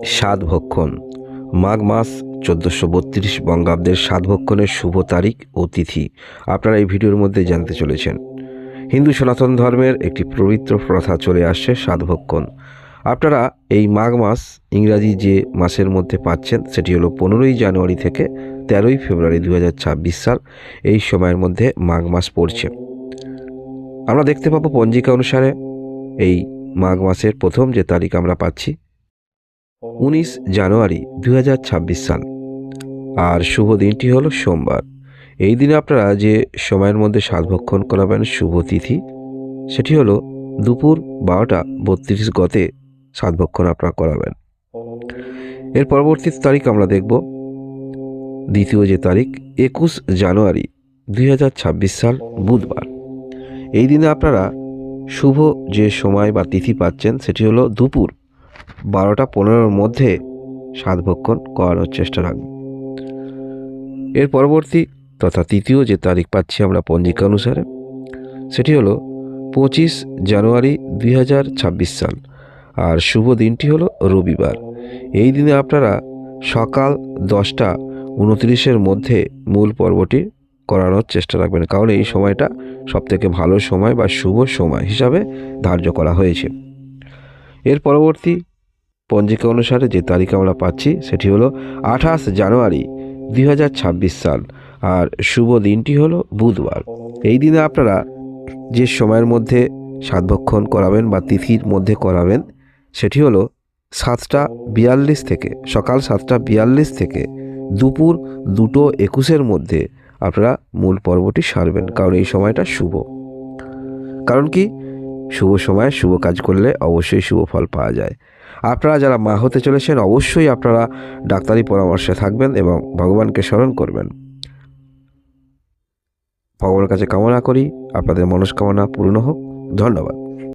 সাত ভক্ষণ। মাঘ মাস চোদ্দোশো বত্রিশ বঙ্গাব্দের সাত ভক্ষণের শুভ তারিখ ও তিথি আপনারা এই ভিডিওর মধ্যে জানতে চলেছেন। হিন্দু সনাতন ধর্মের একটি পবিত্র প্রথা চলে আসছে সাত ভক্ষণ। আপনারা এই মাঘ মাস ইংরাজি যে মাসের মধ্যে পাচ্ছেন সেটি হলো পনেরোই জানুয়ারি থেকে তেরোই ফেব্রুয়ারি দু হাজার ছাব্বিশ সাল এই সময়ের মধ্যে মাঘ মাস পড়ছে। আমরা দেখতে পাবো পঞ্জিকা অনুসারে এই মাঘ মাসের প্রথম যে তারিখ আমরা পাচ্ছি উনিশ জানুয়ারি দুই হাজার ছাব্বিশ সাল। আর শুভ দিনটি হলো সোমবার। এই দিনে আপনারা যে সময়ের মধ্যে সাতভক্ষণ করাবেন শুভ তিথি, সেটি হলো দুপুর বারোটা বত্রিশ গতে সাতভক্ষণ আপনারা করাবেন। এর পরবর্তী তারিখ আমরা দেখব। দ্বিতীয় যে তারিখ, একুশ জানুয়ারি দুই হাজার ছাব্বিশ সাল, বুধবার। এই দিনে আপনারা শুভ যে সময় বা তিথি পাচ্ছেন, সেটি হলো দুপুর বারোটা পনেরোর মধ্যে সাতভক্ষণ করানোর চেষ্টা রাখবেন এর পরবর্তী তথা তৃতীয় যে তারিখ পাচ্ছি আমরা পঞ্জিকা অনুসারে, সেটি হলো পঁচিশ জানুয়ারি দুই হাজার ছাব্বিশ সাল আর শুভ দিনটি হলো রবিবার। এই দিনে আপনারা সকাল দশটা উনত্রিশের মধ্যে মূল পর্বটি করানোর চেষ্টা রাখবেন, কারণ এই সময়টা সবথেকে ভালো সময় বা শুভ সময় হিসাবে ধার্য করা হয়েছে। এর পরবর্তী পঞ্জিকা অনুসারে যে তারিখ আমরা পাচ্ছি, সেটি হলো আঠাশ জানুয়ারি দুই হাজার ছাব্বিশ সাল, আর শুভ দিনটি হলো বুধবার। এই দিনে আপনারা যে সময়ের মধ্যে সাতভক্ষণ করাবেন বা তিথির মধ্যে করাবেন, সেটি হলো সাতটা বিয়াল্লিশ থেকে, সকাল সাতটা বিয়াল্লিশ থেকে দুপুর দুটো একুশের মধ্যে আপনারা মূল পর্বটি সারবেন, কারণ এই সময়টা শুভ। কারণ কি? শুভ সময়ে, শুভ কাজ করলে অবশ্যই শুভ ফল পাওয়া যায়। আপনারা যারা মা হতে চলেছেন, অবশ্যই আপনারা ডাক্তারি পরামর্শে থাকবেন এবং ভগবানকে স্মরণ করবেন। ভগবানের কাছে কামনা করি। আপনাদের মনস্কামনা পূর্ণ হোক। ধন্যবাদ।